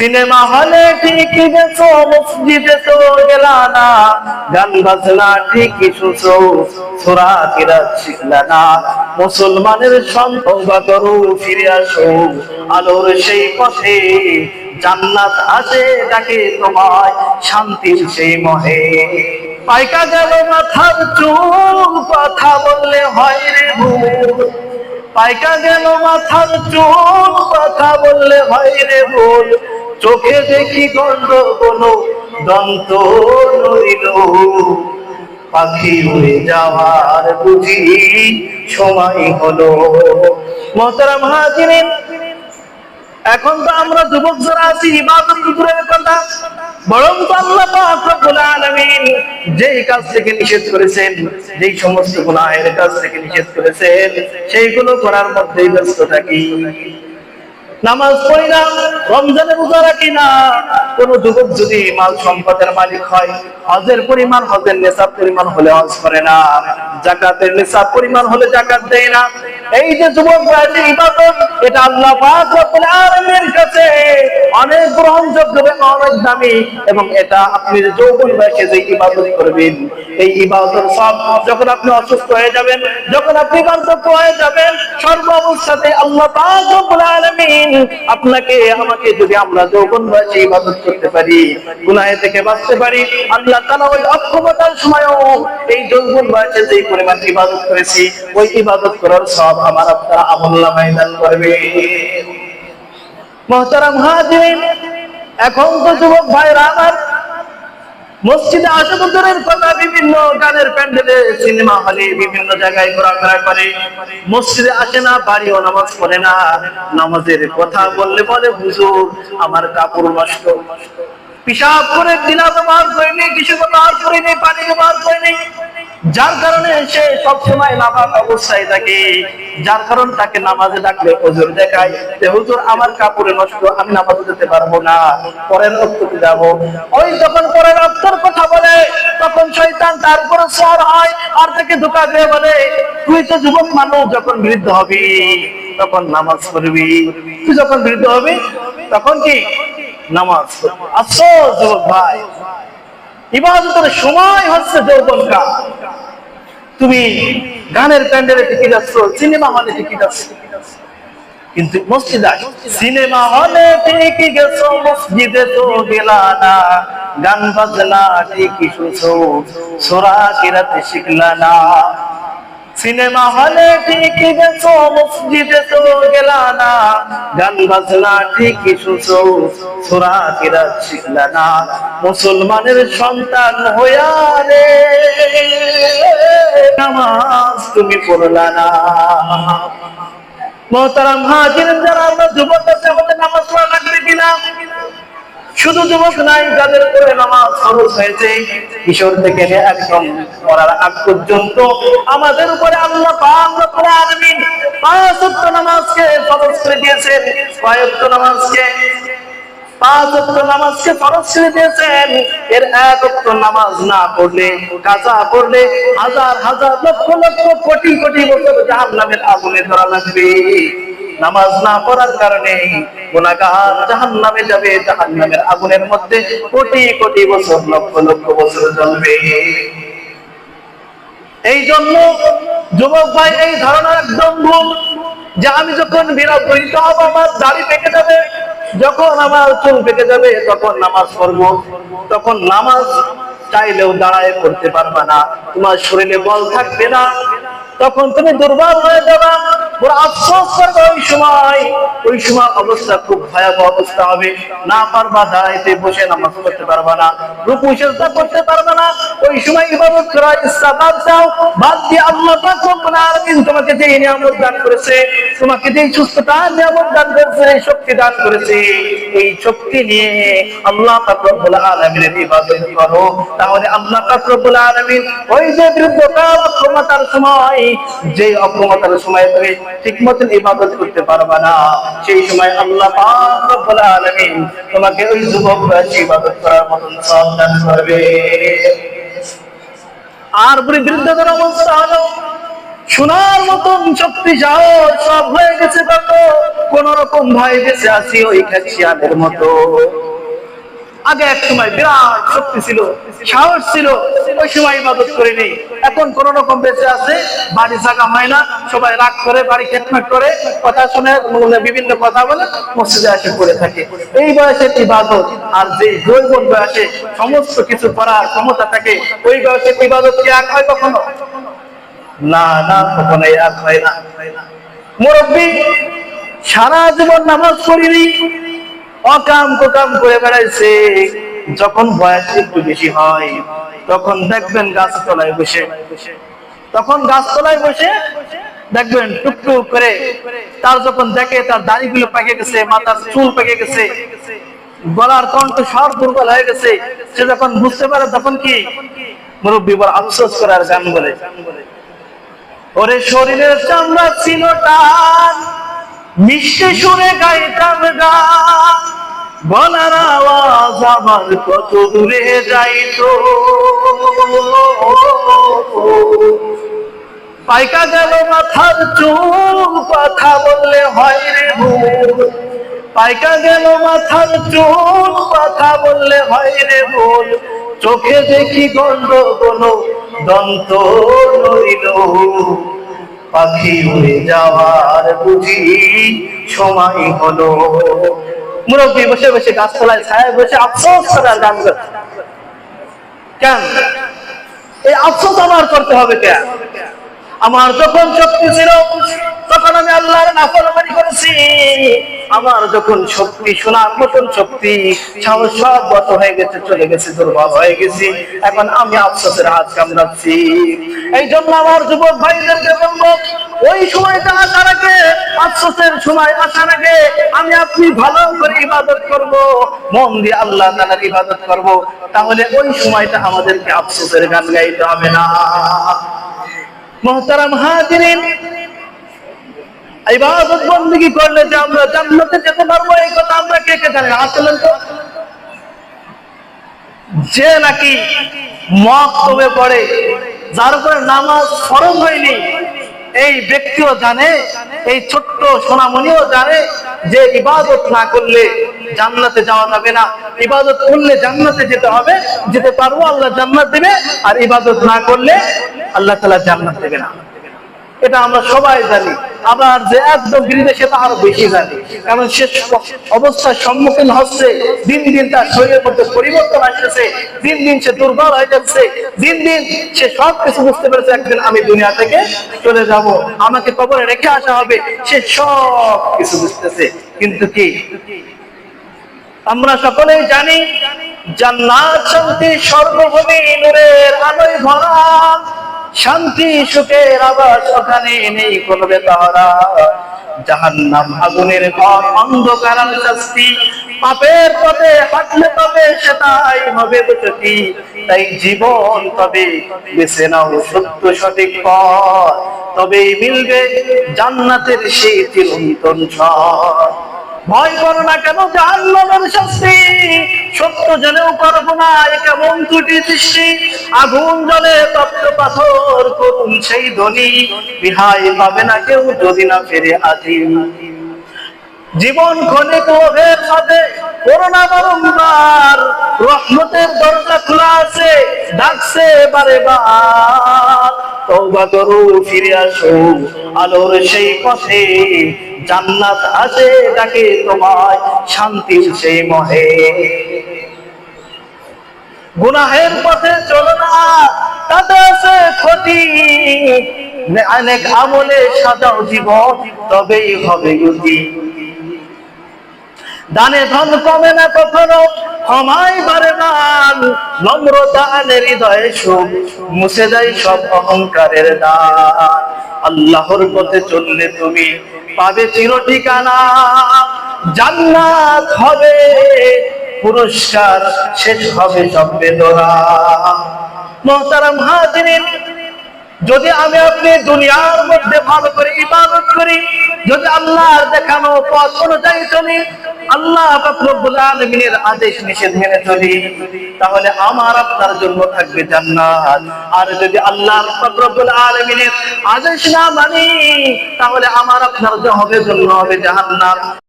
Cinema হলে ঠিকই গেছো মসজিদে তো গেলা না গান বাজনা ঠিকই শুনছো সোরা না মুসলমানের করো, ফিরে আসো, আলোর সেই পথে। জান্নাত আছে ডাকে তোমায়, শান্তির সেই মহে। পাইকা গেল মাথার চুল, কথা বললে হয় রে ভুল। পাইকা গেল মাথার চুল, কথা বললে হয় রে ভুল। চোখে দেখি গন্ধ কোনো দন্ত নইল পাখি উড়ে যাওয়ার বুঝি সময় হলো। মহতারাম হাজিরিন এখন তো আমরা যুবক যারা আছি, ইবাদত কুকুরের কথা, বরং তো আল্লাহ পাক রব্বুল আলামিন যেই কাজ থেকে নিষেধ করেছেন, যেই সমস্ত গুনাহের কাজ থেকে নিষেধ করেছেন, সেইগুলো করার মধ্যেই ব্যস্ত থাকি। নামাজ পড়ি না রমজানে রোজা রাখি না। কোন যুবক যদি মাল সম্পদের মালিক হয়, হজের পরিমাণ, হজের নেশাব পরিমাণ হলে হজ করে না, জাকাতের নেশাব পরিমাণ হলে জাকাত দেয় না। এই যে যুবক এটা আল্লাহ কাছে। অনেক গ্রহণযোগ্য অনেক দামি। এবং এটা আপনি যৌবন বয়সে যে ইবাদত করবেন, এই ইবাদতের সব যখন আপনি অসুস্থ হয়ে যাবেন, যখন আপনি বার্ধক্য হয়ে যাবেন আপনাকে, আমাকে যদি আমরা যৌবন বয়সে ইবাদত করতে পারি, গুনাহে থেকে বাঁচতে পারি, আল্লাহ তাআলা ওই অক্ষমতার সময়ও এই যৌবন বয়সে যে পরিমাণ ইবাদত করেছি, ওই ইবাদত করার সব আমার আপনারা আমল্লা ময়দান করবে। মহতারাম হাজিরিন, এখন তো যুবক ভাইরা আমার মসজিদে আশাবুদ্দরের কথা বিভিন্ন গানের প্যান্ডেলে সিনেমা হলে বিভিন্ন জায়গায় ঘোরাফেরা করে। মসজিদে আসে না, বাড়িও নামাজ পড়ে না। নামাজের কথা বললে বলে, হুজুর, আমার কাপড় নষ্ট। পিসাব করে দিলা ব্যবহার করিনি কিছু ব্যবহার করিনি পানি ব্যবহার করিনি যার কারণে সে সবসময় নামাজ অবস্থায় থাকে। যার কারণ তাকে নামাজে ডাকলে হুজুর দেখায় যে, হুজুর, আমার কাপড়ে নষ্ট, আমি নামাজে যেতে পারব না, পরের রক্ততে যাব। ওই যখন পরের রক্তের কথা বলে, তখন শয়তান তার উপরে সর হয় আর তাকে ধোকা দিয়ে বলে, তুই তো যুবক মানুষ, যখন বৃদ্ধ হবি, তখন নামাজ পড়বি। তুই যখন বৃদ্ধ হবি, তখন কি নামাজ আফসোস, যুবক ভাই। ইবাদতের সময় হচ্ছে তুমি গানের প্যান্ডেলে টিকিট যাচ্ছ সিনেমা হলে টিকিট যাচ্ছ কিন্তু মসজিদ সিনেমা হলে ঠিকই গেছো, মসজিদে তো গেলা না। গান বাজনা ঠিকই শুনছো। সোরা কিরাতে শিখলা না। সিনেমা হলে ঠিকই গেছো মসজিদে তো গেলা না গান বাজনা ঠিকই শুনছো সোরা শিখলা না মুসলমানের সন্তান হইয়া রে, নামাজ তুমি পড়লা না। মহতারাম হাজির যারা আমরা যুবক আছে আমাদের নামাজ পড়া লাগবে কিনা? শুধু যুবক নাই, যাদের উপরে নামাজ খরচ হয়েছে, কিশোর থেকে একদম পড়ার আগ পর্যন্ত আমাদের উপরে আল্লাহ নামাজকে ফরজ করে দিয়েছেন কয় নামাজকে করে লক্ষ লক্ষ, কোটি কোটি আগুনে ধরা লাগবে। নামাজ না পড়ার কারণে গুনাহগার জাহান্নামে যাবে, জাহান্নামের আগুনের মধ্যে কোটি কোটি বছর, লক্ষ লক্ষ বছর জ্বলবে এই জন্য যুবক ভাই, এই ধারণা একদম ভুল যে আমি যখন বিরত হব, আমার দাড়ি পেকে যাবে, যখন আমার চুল পেকে যাবে, তখন নামাজ পড়ব। তখন নামাজ চাইলেও দাঁড়ায় পড়তে পারবা না। তোমার শরীরে বল থাকবে না। তখন তুমি দুর্বল হয়ে যাবা। বড় আফসোস করবে ওই সময়। ওই সময় অবস্থা খুব ভয়াবহ অবস্থা হবে। না পারবা দাঁড়াইতে বসে নামাজ পড়তে পারবা না। রূপ সেজদা করতে পারবা না। ওই সময় ইবাদত করার ইচ্ছা বাদ দাও। বাদ দিয়ে আল্লাহ পাক রব্বুল আলামিন তোমাকে যে নিয়ামত দান করেছে, তোমাকে যে সুস্থতা নিয়ামত দান করেছে শক্তি দান করেছে। এই শক্তি নিয়ে আল্লাহ পাক রব্বুল আলামিনের ইবাদত করো। তাহলে আল্লাহ পাক রব্বুল আলামিন ওই যে বৃদ্ধকাল অক্ষমতার সময় যে অক্ষমতার সময় তুমি ঠিক মতন ইবাদত করতে পারবা না, সেই সময় আল্লাহ তোমাকে ওই যুবক ইবাদত করার মতন সব করবে। আর বৃদ্ধদের অবস্থা হলো সোনার মতন শক্তি সাহস সব হয়ে গেছে কত কোন রকম ভয় বেঁচে আছি ওই খ্যাচিয়ালের মতো। আগে এক সময় বিরাট শক্তি ছিল, সাহস ছিল ওই সময় ইবাদত করে নেই। এখন কোন রকম বেঁচে আছে, বাড়ি থাকা হয় না, সবাই রাগ করে, বাড়ি খেটমেট করে, কথা শুনে বিভিন্ন কথা বলে, মসজিদে এসে করে থাকে। এই বয়সে ইবাদত, আর যে জৈবন বয়সে সমস্ত কিছু করার ক্ষমতা থাকে, ওই বয়সে ইবাদত কি এক হয় কখনো? না না কখনোই এক হয় না। মুরব্বী, সারা জীবন নামাজ পড়িনি, অকাম কোকাম করে বেড়াইছে, যখন বয়স একটু বেশি হয় তখন দেখবেন গাছতলায় বসে। তখন গাছতলায় বসে দেখবেন টুকটুক করে তার যখন দেখে, তার দাড়িগুলো পেকে গেছে, মাথার চুল পেকে গেছে, গলার কণ্ঠ স্বর দুর্বল হয়ে গেছে। সে যখন বুঝতে পারে তখন কি? মুরব্বী বড় আফসোস করে আর গান বলে। ওরে শরীরের চামড়া ছিল টান মিষ্টি সুরে গাইতাম গান। গলার আওয়াজ আমার কত দূরে যাইতো। পাইকা গেল মাথার চুল, কথা বললে হয় রে পাইকা গেল মাথার চুল, কথা বললে হয় রে ভুল চোখে দেখি গন্ধ কোনো দন্ত নইল পাখি উড়ে যাওয়ার বুঝি সময় হলো। মুরব্বী বসে বসে গাছতলায় ছায় বসে আফসোস করার গান করে কেন? এই আফসোস আমার করতে হবে কেন? আমার যখন শক্তি ছিল, তখন আমি আল্লাহর নাফরমানি করেছি। আমার যখন শক্তি শোনার মতন শক্তি, সাহস সব গত হয়ে গেছে, চলে গেছে, দুর্বল হয়ে গেছি। এখন আমি আফসোসের হাত কামড়াচ্ছি। এই জন্য আমার যুবক ভাইদেরকে বলব ওই সময়টা আসার আগে আফসোসের সময় আসার আগে আমি আপনি ভালো করে ইবাদত করব, মন দিয়ে আল্লাহ তাআলার ইবাদত করব, তাহলে ওই সময়টা আমাদেরকে আফসোসের গান গাইতে হবে না। মোহতারাম হাজিরিন, ইবাদত করলে যে আমরা জান্নাতে যেতে পারব, এই কথা আমরা কে কে জানি? আসলেন তো? যে নাকি মত তবে পড়ে, যার উপরে নামাজ ফরজ হয়নি এই ব্যক্তিও জানে, এই ছোট্ট সোনামণিও জানে যে ইবাদত না করলে জান্নাতে যাওয়া যাবে না। ইবাদত করলে জান্নাতে যেতে হবে, যেতে পারব, আল্লাহ জান্নাত দেবে, আর ইবাদত না করলে আল্লাহ তালা জান্নাত দেবে না। এটা আমরা সবাই জানি। আবার যে একদম বিরোধী সেটা আরও বেশি জানি। কারণ সে অবস্থার সম্মুখীন হচ্ছে, দিন দিন তার শরীরের মধ্যে পরিবর্তন আসতেছে, দিন দিন সে দুর্বল হয়ে যাচ্ছে, দিন দিন সে সব কিছু বুঝতে পেরেছে, একদিন আমি দুনিয়া থেকে চলে যাব। আমাকে কবরে রেখে আসা হবে, সে সব কিছু বুঝতেছে। কিন্তু কি? আমরা সকলেই জানি, জান্নাত শান্তি সর্বভূমি নূরের আলোয় ভরা। শান্তি, সুখের আবাস ওখানে নেই কোনো বেতাহারা জাহান্নাম আগুনের ঘর, অন্ধকার শাস্তি। পাপের পথে হাঁটলে তবে সেটাই হবে দুটি তাই জীবন তবে বেছে নাও সত্য সঠিক পথ। তবেই মিলবে জান্নাতের সেই চিরন্তন ঝড়। ভয় করো না কেন জাহান্নামের শাস্তি। সত্য জেনেও করব না কেমন ত্রুটি দৃষ্টি আগুন জলে তপ্ত পাথর করুন সেই ধ্বনি। বিহাই পাবে না কেউ যদি না ফিরে আজি জীবন ক্ষণিক লোভের সাথে করোনা বারংবার। রহমতের দরজা খোলা আছে, ডাকছে বারে বার। তওবা করো, ফিরে আসো, আলোর সেই পথে। জান্নাত আছে ডাকে তোমায় শান্তির সেই মহে। গুনাহের পথে চলো না, তাতে আছে ক্ষতি। অনেক আমলে সাজাও জীবন, তবেই হবে গতি। দানে ধন কমে না কখনো, ক্ষমাই বারে মান নম্রতা আনে হৃদয়ে সুখ, মুছে দেয় সব অহংকারের দান। আল্লাহর পথে চললে তুমি পাবে চির ঠিকানা জান্নাত হবে, পুরস্কার শেষ হবে সব বেদনা। মোহতারাম হাজরিন, যদি আমি আপনি দুনিয়ার মধ্যে ভালো করে ইবাদত করি, যদি আল্লাহর দেখানো পথ অনুযায়ী চলি আল্লাহ রব্বুল আলামিনের আদেশ নিষেধ মেনে চলি। তাহলে আমার আপনার জন্য থাকবে জান্নাত। আর যদি আল্লাহ রব্বুল আলামিনের আদেশ না মানি, তাহলে আমার আপনার হবে জন্য হবে জাহান্নাম